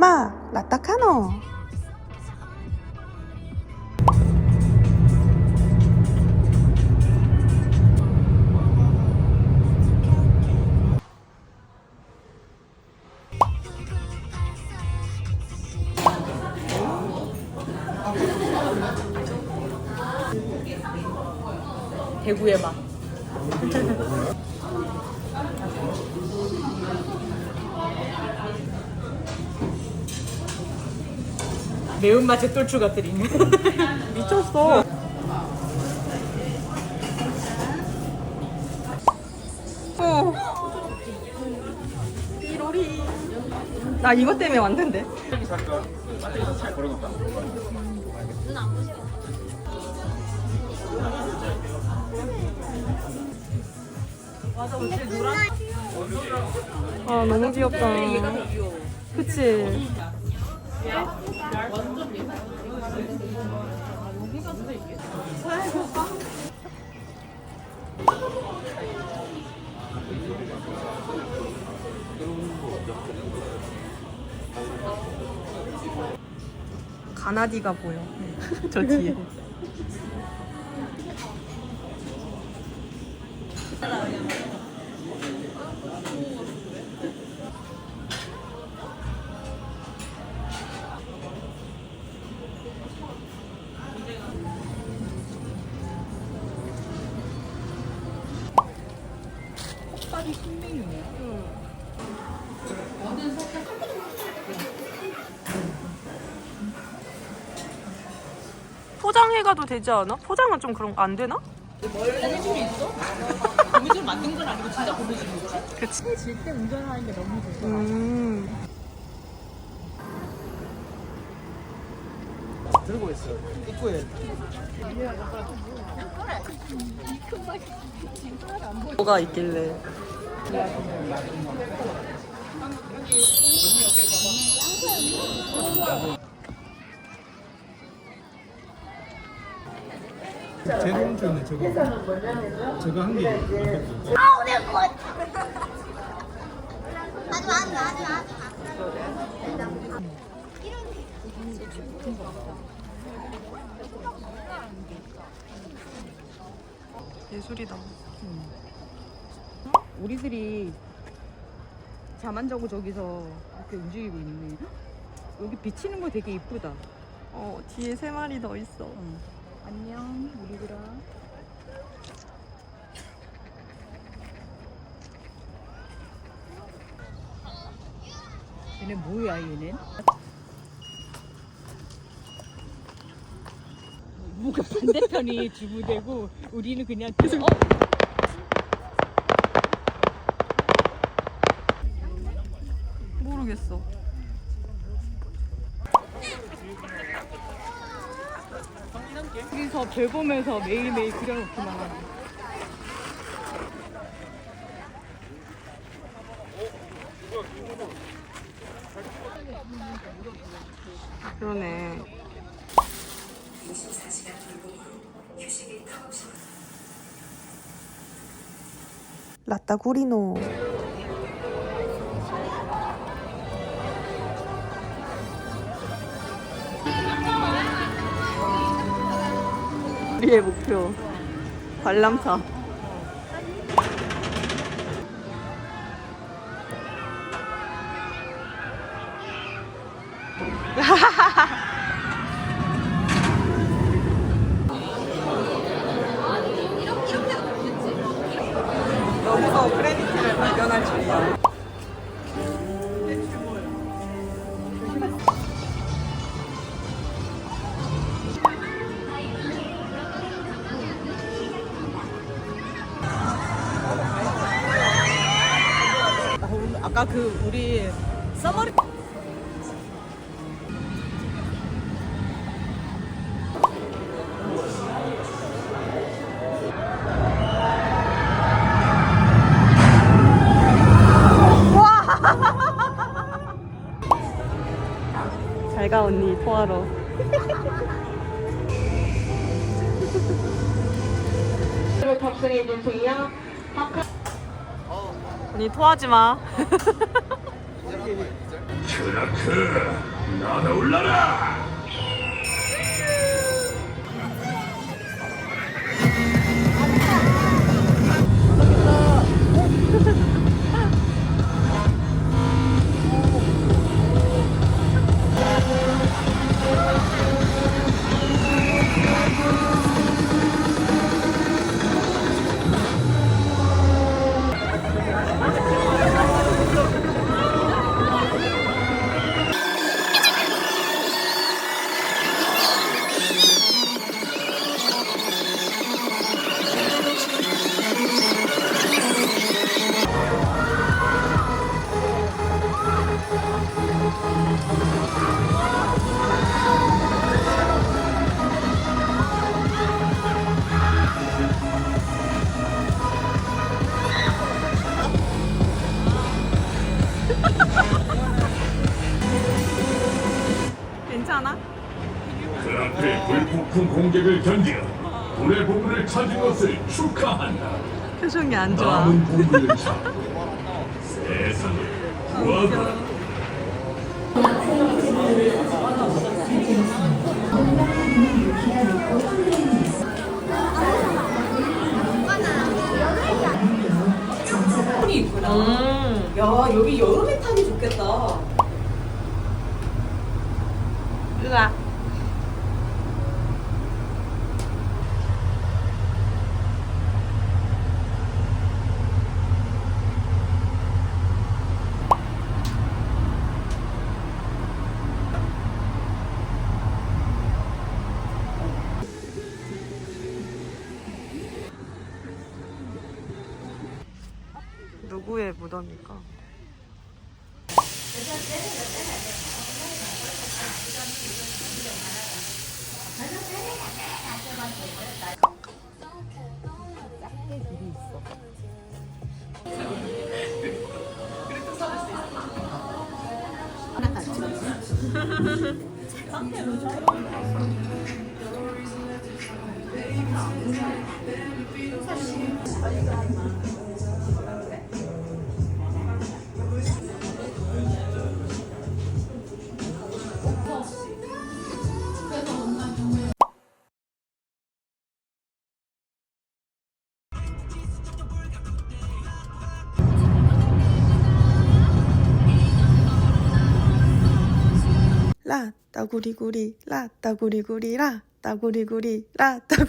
마, 라타카노. 대구의 맛. 매운맛의 똘추 같으리. 미쳤어. 어. 나 이것 때문에 왔는데. 아 너무 귀엽다. 그치. 가나디가 보여. 저 뒤에. 포장해가도 되지 않아? 포장은 좀 그런 거 안 되나? 고무줄이 있어? 고무줄 만든 건 아니고 진짜 고무줄이지? 그치. 질때 운전하는 게 너무. 음. 들고 있어. 입구에 뭐가 있길래. 제로홈트 있는 저거. 저거 한 개. 예술이다. 우리들이 잠안 자고 저기서 이렇게 움직이고 있네. 여기 비치는 거 되게 이쁘다. 어, 뒤에 세 마리 더 있어. 안녕, 우리들아. 얘네 뭐야, 얘네? 뭐가 반대편이 주부되고 우리는 그냥 계속 어? 여기서 별 보면서 매일매일 그려놓기만 그러네. 라따구리노. 우리의 목표 관람차. 여기서 그래비티를 발견할 줄이야. 아까 그 우리 써머리 잘가 언니. 토하러. 언 니 토하지 마. 크라크 나도 올라라 공격을 견뎌 불의 보물을 찾은 것을 축하한다 표정이 안 좋아. 남은 보물을 찾고 세상을 구하거라 이 있구나. 야 여기 여름에 누구의 무덤일까? 라 따구리구리 라 따구리구리 라 따구리구리 라 따구리